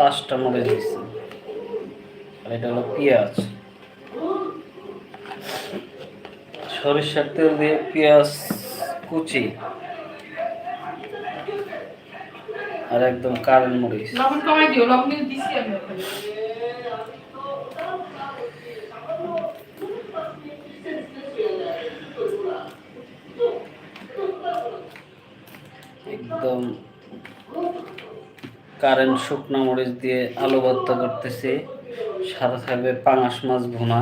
পাঁচটা মরিচ দিচ্ছি আর এটা হলো পেঁয়াজ। সরিষার তেল দিয়ে পেঁয়াজ কুচি। আর একদম কারেন্ট মরিচ। লবণ কমাই দিও, লবণ দিছি আমি। কারেন্ট শুকনো মরিচ দিয়ে আলু ভর্তা করতেছি। সাদা থাকবে পাঙাশ মাছ ভুনা।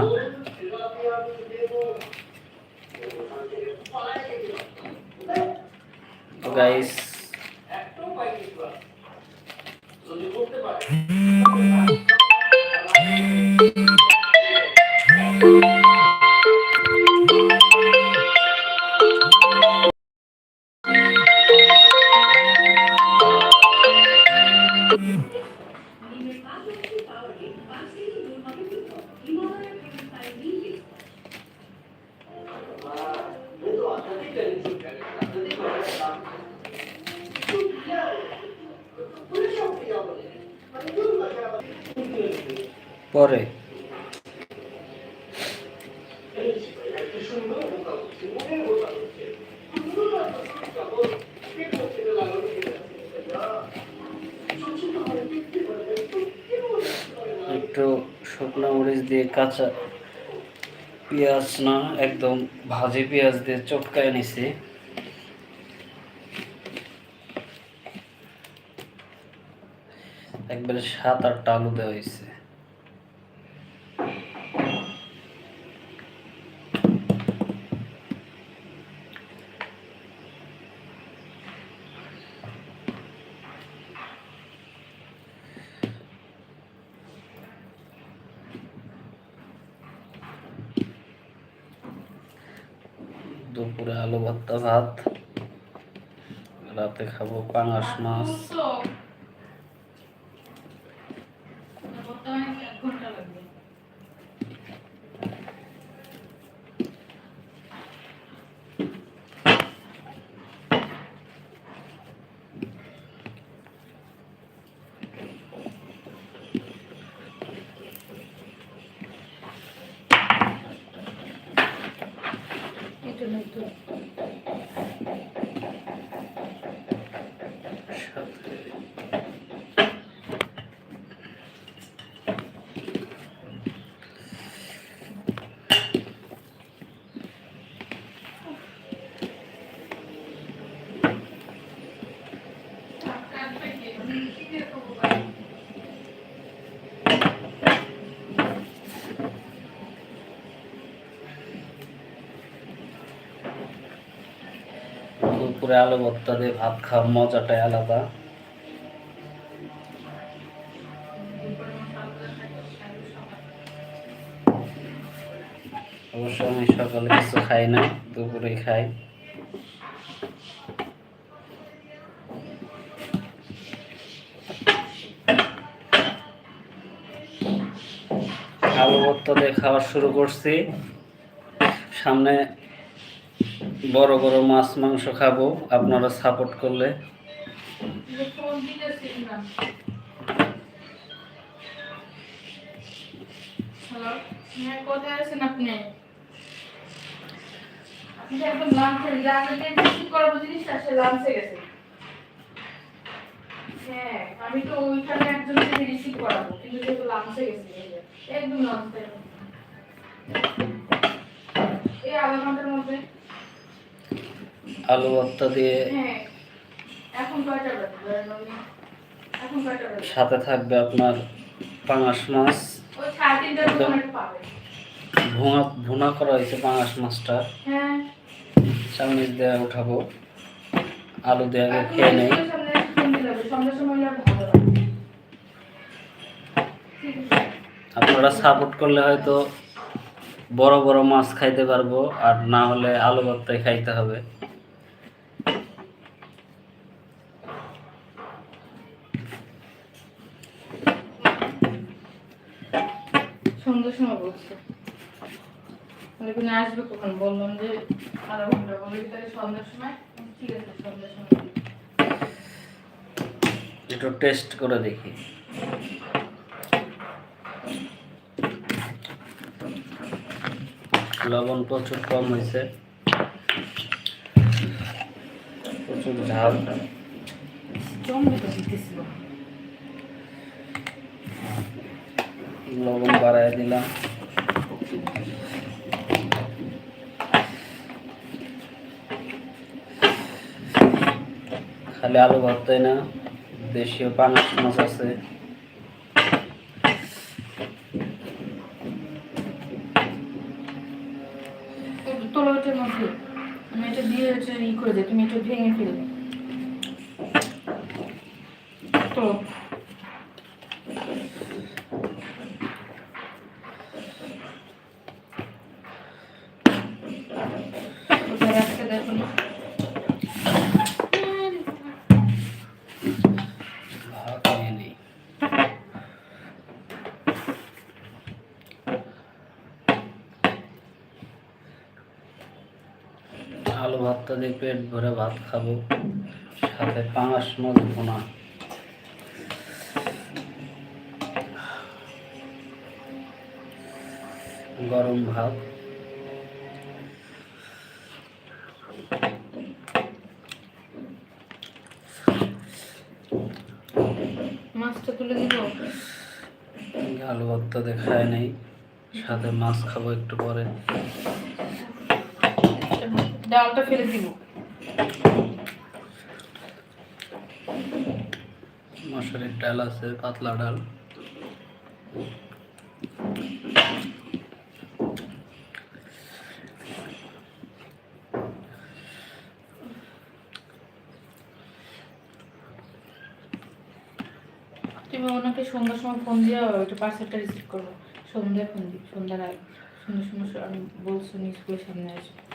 গাইস দিয়ে কাঁচা পেঁয়াজ না, একদম ভাজি পেঁয়াজ দিয়ে চটকায় নিছি। একবারে সাত আটটা আলু দেওয়া হয়েছে দুপুরে আলু ভর্তা ভাত রাতে খাব পাঙাশ মাছ দুপুরে আলু ভর্তা দিয়ে ভাত খাওয়ার মজাটাই আলাদা। অবশ্য আমি সকালে কিছু খাই না দুপুরে খাই। আলু ভর্তা দিয়ে খাওয়া শুরু করছি। সামনে বড় বড় মাছ, মাংস খাব, আপনারা সাপোর্ট করলে। হ্যাঁ আমি তো ওইখানে একজন রিসিভ করাবো, কিন্তু যেহেতু লাঞ্চে গেছে একদম লাঞ্চে এই আধা ঘণ্টার মধ্যে। আলু ভর্তা দিয়ে হ্যাঁ সাথে থাকবে আপনার পাঙাশ মাছ। ভুনা ভুনা করা হয়েছে পাঙাশ মাছটা। হ্যাঁ। চামিচ দিয়ে উঠাবো। আলু দিয়ে আগে খেয়ে নেই। আপনারা সাপোর্ট করলে হয়তো বড় বড় মাছ খাইতে পারব আর না হলে আলু ভর্তাই খাইতে হবে। সন্ধ্যার সময় বলছে আসবে কখন? বললাম যে আধা ঘণ্টা বলে তাহলে সন্ধ্যার সময়? ঠিক আছে সন্ধ্যার সময় একটু টেস্ট করে দেখি। লবণ প্রচুর কম হয়েছে। প্রচুর ঝাল। দিতেছিল। বাড়ায় দিলাম। খালি আলু ভর্তাই না, দেশীয় পাঙাশ মাছ আছে। দিয়ে ই করে তুমি ভেঙে ফেলবে। তোলো ওটা রাখতে দেখো না। ভাত নিয়ে নিই আলু ভাতটা দিয়ে পেট ভরে ভাত খাব সাথে পাঙাশ মাছ ভোনা গরম ভাত। মাছটা তুলে দিব? আলু ভর্তা দেখায় নেই সাথে মাছ খাব একটু পরে। ডালটা ফেলে দিব। মশারির ডাল আছে পাতলা ডাল। তুমি ওনাকে সন্ধ্যার সময় ফোন দিয়ে ওইটা পার্সেলটা রিসিভ করব সন্ধ্যায় ফোন দিই সন্ধ্যার আগে। সন্ধ্যার সময় আমি বলছো স্কুলের সামনে আসবে।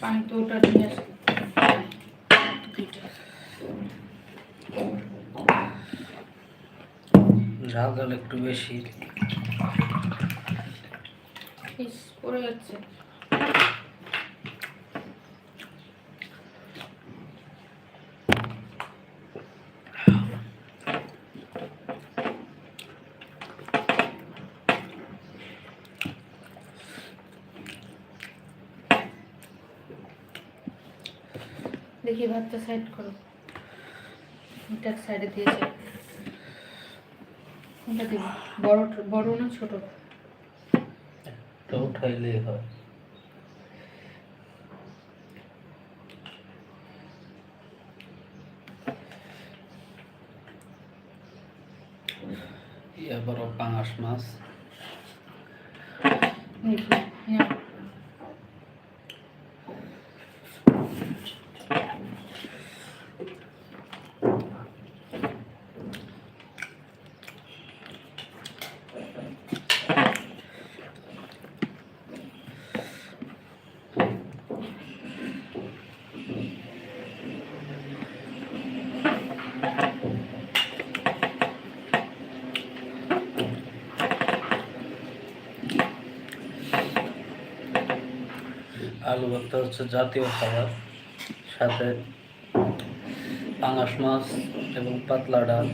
পানি তো ওটা নিয়ে দুইটা ঝাল ঝাল একটু বেশি। পড়ে যাচ্ছে। দেখি ভাতটা সাইড করো। এটা সাইডে দিয়েছে এটা দিব? বড় বড় না ছোট? তো উঠাইলেই হয়। এবারও পাঙাশ মাছ। দেখি আলু ভর্তা হচ্ছে জাতীয় খাবার সাথে পাঙাশ মাছ এবং পাতলা ডাল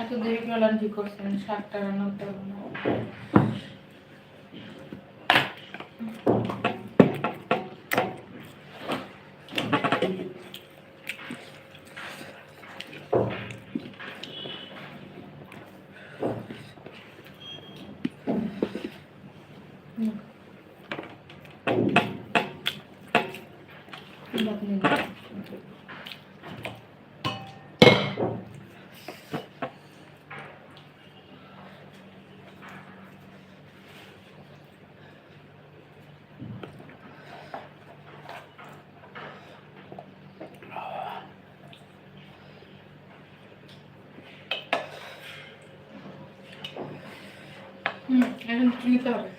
এত দেরি করে লাঞ্চি করছেন শাকটা রান্না করতে হবে না হুম। ভাত নিন হুম এখন নিতে হবে?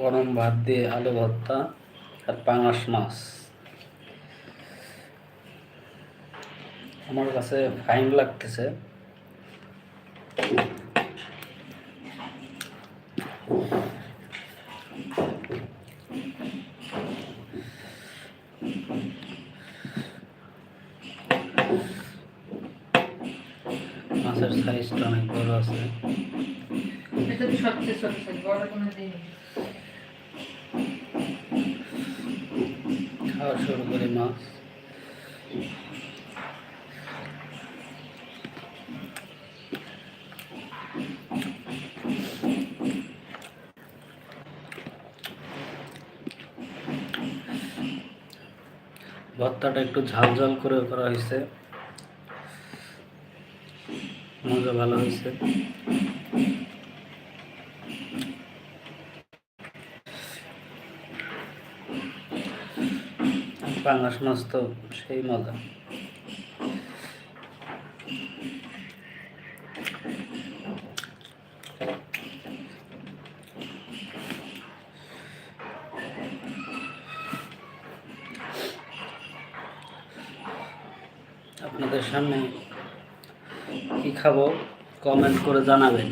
গরম ভাত দিয়ে আলু ভর্তা আর পাঙাশ মাছ। আমার কাছে ফাইন লাগতেছে। মাছের সাইজটা অনেক বড় আছে। এটা তো সবচেয়ে ছোট সাইজ বড় কোনো দিন খাওয়া শুরু করে মাছ। ভর্তাটা একটু ঝাল ঝাল করে করা হয়েছে। মজা ভালো হয়েছে। পাঙাশ মাছ তো সেই মজা আপনাদের সামনে কি খাব? কমেন্ট করে জানাবেন।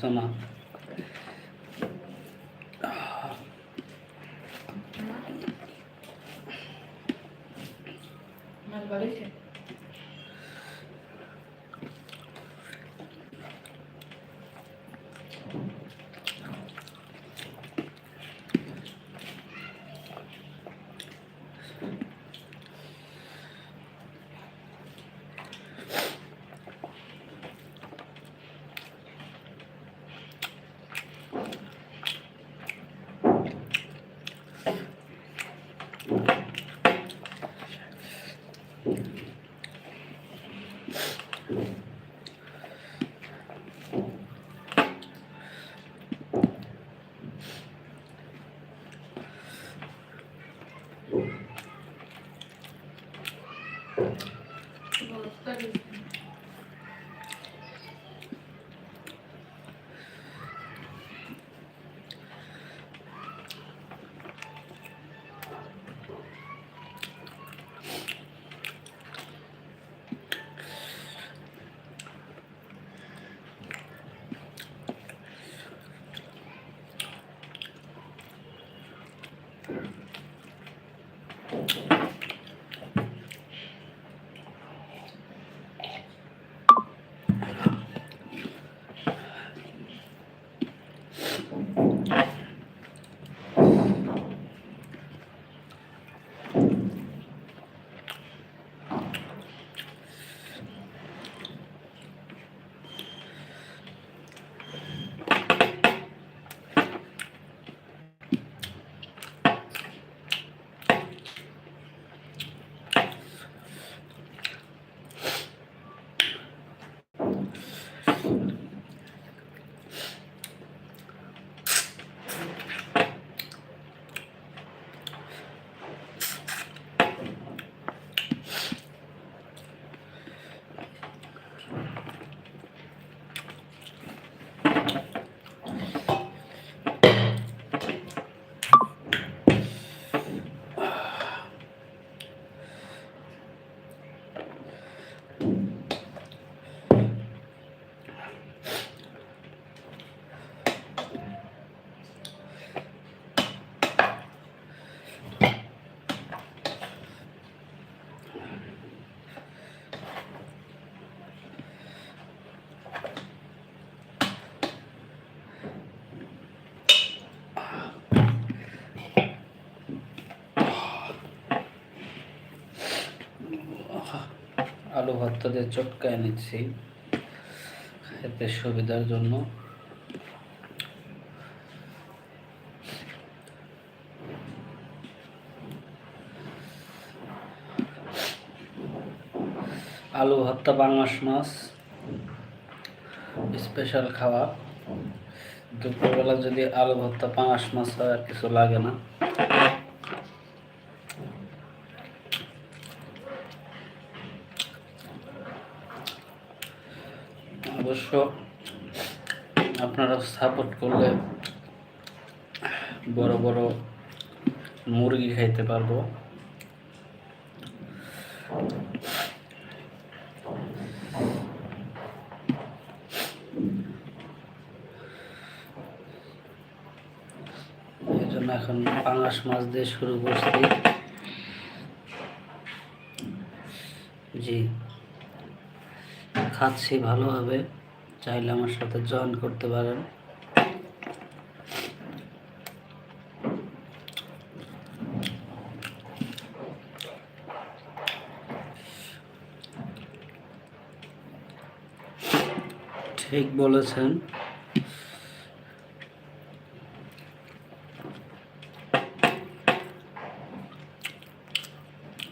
বিছানা মাছ বাড়িছে? 이거 맛있다 আলু ভর্তা দিয়ে চটকায় নিচ্ছি। খেতে সুবিধার জন্য। আলু ভর্তা বাংলাস মাছ, স্পেশাল খাওয়া দুপুরবেলা যদি আলু ভর্তা পাঙাশ মাছ হয় আর কিছু লাগে না। অবশ্য আপনারা সাপোর্ট করলে বড় বড় মুরগি খাইতে পারব। এখন পাঙাশ মাছ দিয়ে শুরু করছি। জি। খাচ্ছি ভালোভাবে। চাইলে আমার সাথে জয়েন করতে পারেন। ঠিক বলেছেন।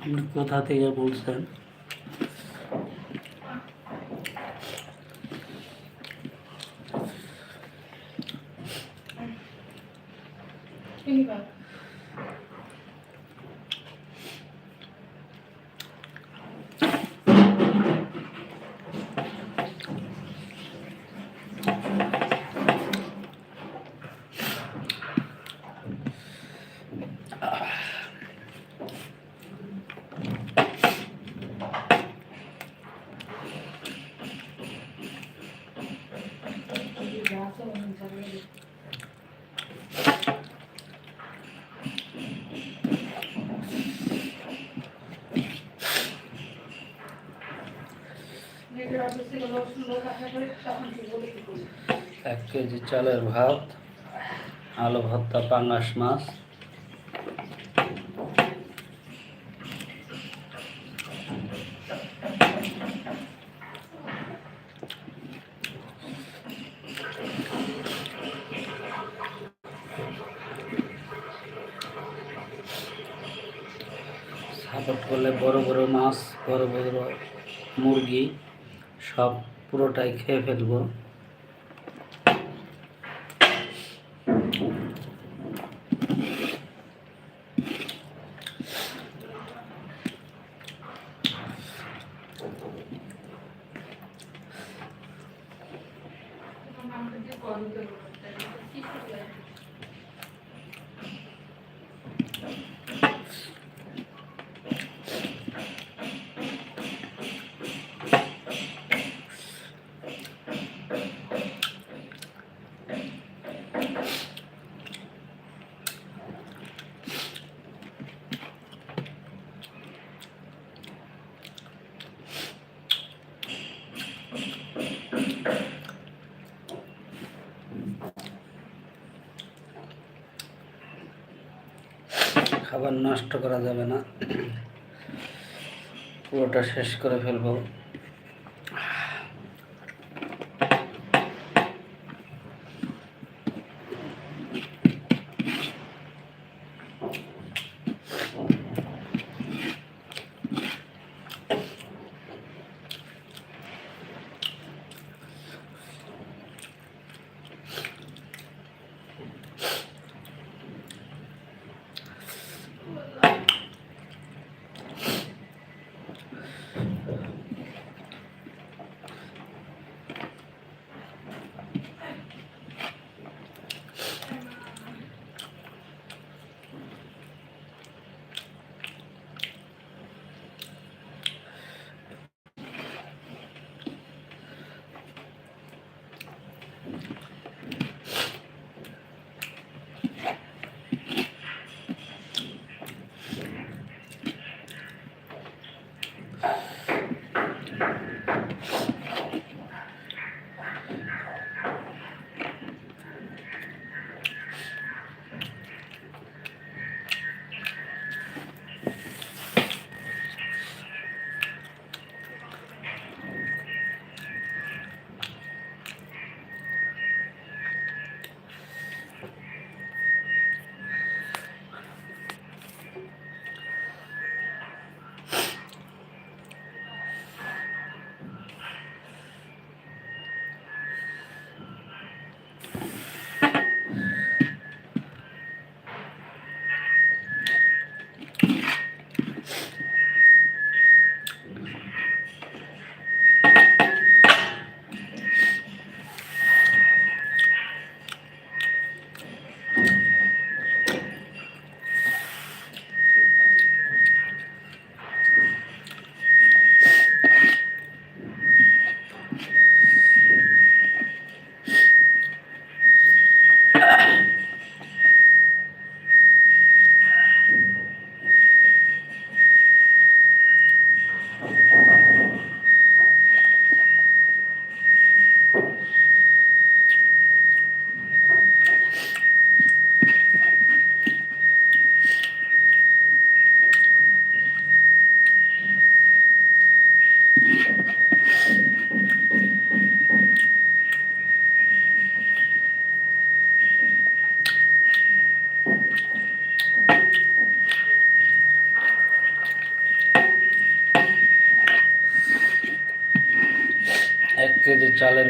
আপনি কোথা থেকে বলছেন কিনবা যা আছে অনেক জায়গায় নিজের অফিসে গেলে সুন্দর কাজ করে তখন কি বলে কি করি এক কেজি চালের ভাত, আলু ভর্তা পাঙ্গাস মাছ। সাপোর্ট করলে বড় বড় মাছ, বড় বড় মুরগি সব পুরোটাই খেয়ে ফেলব। খাবার নষ্ট করা যাবে না। পুরোটা শেষ করে ফেলব।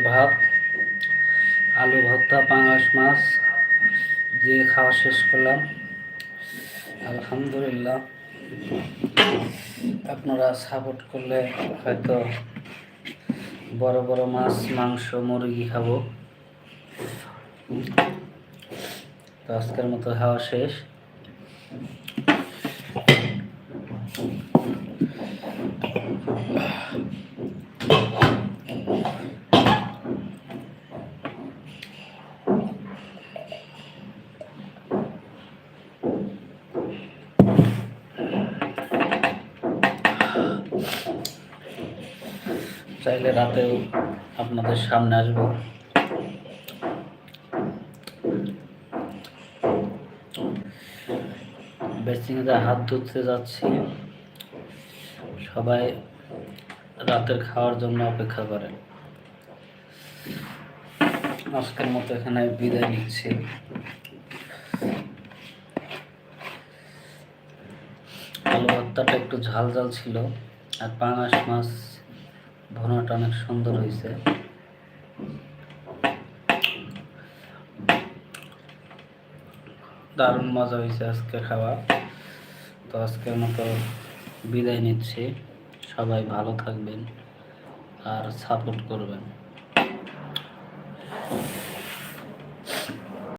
ভাত, আলু ভর্তা, পাঙাশ মাছ দিয়ে খাওয়া শেষ করলাম। আলহামদুলিল্লাহ। আপনারা সাপোর্ট করলে হয়তো বড় বড় মাছ, মাংস, মুরগি খাব। তো আজকের মতো খাওয়া শেষ। চাইলে রাতেও আপনাদের সামনে আসব। বেসিংয়ে হাত ধুতে যাচ্ছি। সবাই রাতের খাওয়ার জন্য অপেক্ষা করেন। আজকের মতো এখানে বিদায় নিচ্ছি। আলু ভর্তাটা একটু ঝাল ঝাল ছিল। আর পাঙাশ মাছ ভোনাটা অনেক সুন্দর হয়েছে। দারুণ মজা হয়েছে আজকে খাওয়া। তো আজকের মতো বিদায় নিচ্ছি। সবাই ভালো থাকবেন আর সাপোর্ট করবেন।